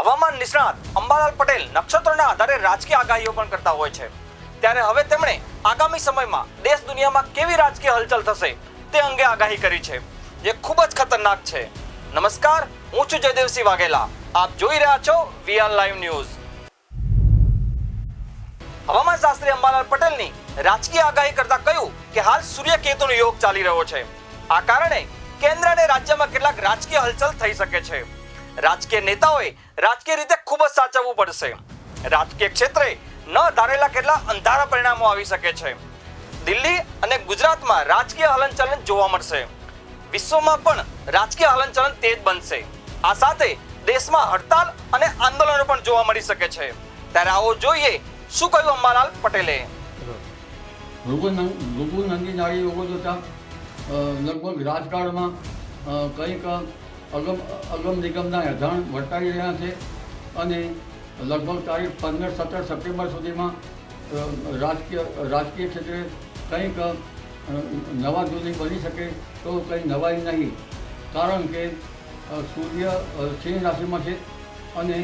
હવામાન નિષ્ણાત અંબાલાલ પટેલ નક્ષત્રના આધારે રાજકીય આગાહીઓ પણ કરતા હોય છે. ત્યારે હવે તેમણે આગામી સમયમાં દેશ દુનિયામાં કેવી રાજકીય હલચલ થશે તે અંગે આગાહી કરી છે. જે ખૂબ જ ખતરનાક છે. નમસ્કાર, હું છું જયદેવસિંહ વાઘેલા. આપ જોઈ રહ્યા છો વીઆર લાઈવ ન્યૂઝ. હવામાન શાસ્ત્રી અંબાલાલ પટેલની રાજકીય આગાહી કરતા કહ્યું કે હાલ સૂર્ય કેતુનો યોગ ચાલી રહ્યો છે. આ કારણે કેન્દ્ર અને રાજ્યમાં કેટલાક રાજકીય હલચલ થઈ શકે છે. રાજકીય નેતાઓએ રાજકીય રીતે ખૂબ જ સાચવવું પડશે. રાજકીય ક્ષેત્રે ન ધારેલા કેટલા અંધારા પરિણામો આવી શકે છે. દિલ્હી અને ગુજરાતમાં રાજકીય હલનચલન જોવા મળશે. વિશ્વમાં પણ રાજકીય હલનચલન તેજ બનશે. આ સાથે દેશમાં હડતાલ અને આંદોલનો પણ જોવા મળી શકે છે. ત્યારે આવો જોઈએ, શું કહ્યું અંબાલાલ પટેલે? લોકો નંદી નાળી લોકો જોતા લગભગ રાજકારણમાં કંઈક અગમ અગમ નિગમના અધાણ વર્તાવી રહ્યા છે અને લગભગ તારીખ પંદર સત્તર સપ્ટેમ્બર સુધીમાં રાજકીય રાજકીય ક્ષેત્રે કંઈક નવા જૂની બની શકે તો કંઈ નવાઈ નહીં. કારણ કે સૂર્ય સિંહ રાશિમાં છે અને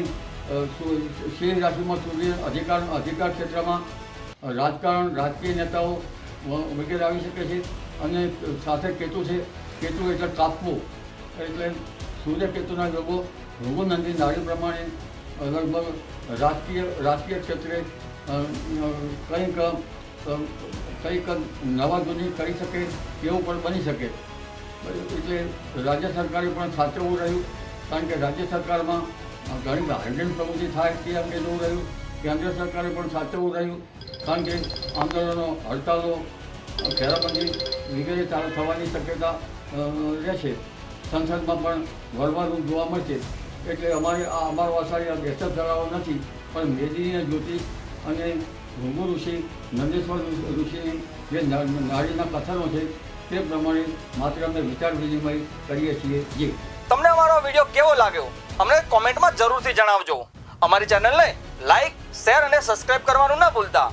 સિંહ રાશિમાં સૂર્ય અધિકાર અધિકાર ક્ષેત્રમાં રાજકારણ, રાજકીય નેતાઓ વગેરે આવી શકે છે અને સાથે કેતુ છે, કેતુ એટલે કાપવું. એટલે સૂર્યકેતુના યોગો ભૃગુનંદી નાળી પ્રમાણે લગભગ રાજકીય રાજકીય ક્ષેત્રે કંઈક કંઈક નવા જૂની કરી શકે તેવું પણ બની શકે. એટલે રાજ્ય સરકારે પણ સાચવવું રહ્યું, કારણ કે રાજ્ય સરકારમાં ઘણી હાઇડ્રેન પ્રવૃત્તિ થાય તે અંગે જોવું રહ્યું, કેન્દ્ર સરકારે પણ સાચવવું રહ્યું, કારણ કે આંદોલનો, હડતાલો ઘેરાબંધી વગેરે ચાલુ થવાની શક્યતા રહેશે. સંસદમાં પણ વરવાનું જોવા મળશે એટલે અમારે આ અમારો આસારી આ બેસત ધરાવો નથી. પણ મેદિનીના જ્યોતિ અને ભૃગુ ઋષિ, નંદેશ્વર ઋષિની જે નાળીના કથનો છે, તે પ્રમાણે માત્ર અમે વિચાર વિનિમય કરીએ છીએ. જે. તમને અમારો વીડિયો કેવો લાગ્યો? અમને કોમેન્ટમાં જરૂરથી જણાવજો. અમારી ચેનલને લાઈક, શેર અને સબસ્ક્રાઇબ કરવાનું ન ભૂલતા.